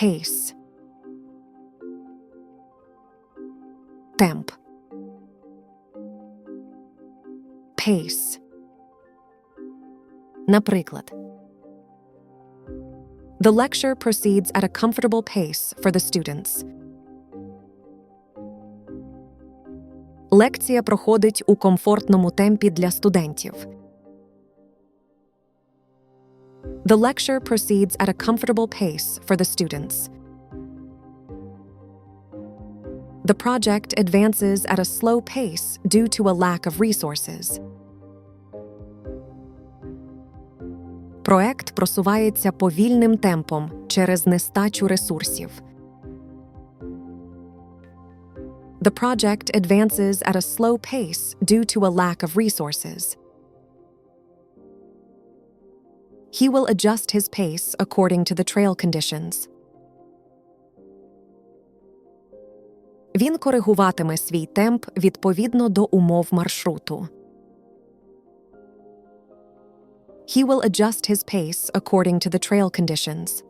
pace, темп, pace. Наприклад, The lecture proceeds at a comfortable pace for the students. Лекція проходить у комфортному темпі для студентів. The lecture proceeds at a comfortable pace for the students. The project advances at a slow pace due to a lack of resources. Проект просувається повільним темпом через нестачу ресурсів. The project advances at a slow pace due to a lack of resources. He will adjust his pace according to the trail conditions. Він коригуватиме свій темп відповідно до умов маршруту. He will adjust his pace according to the trail conditions.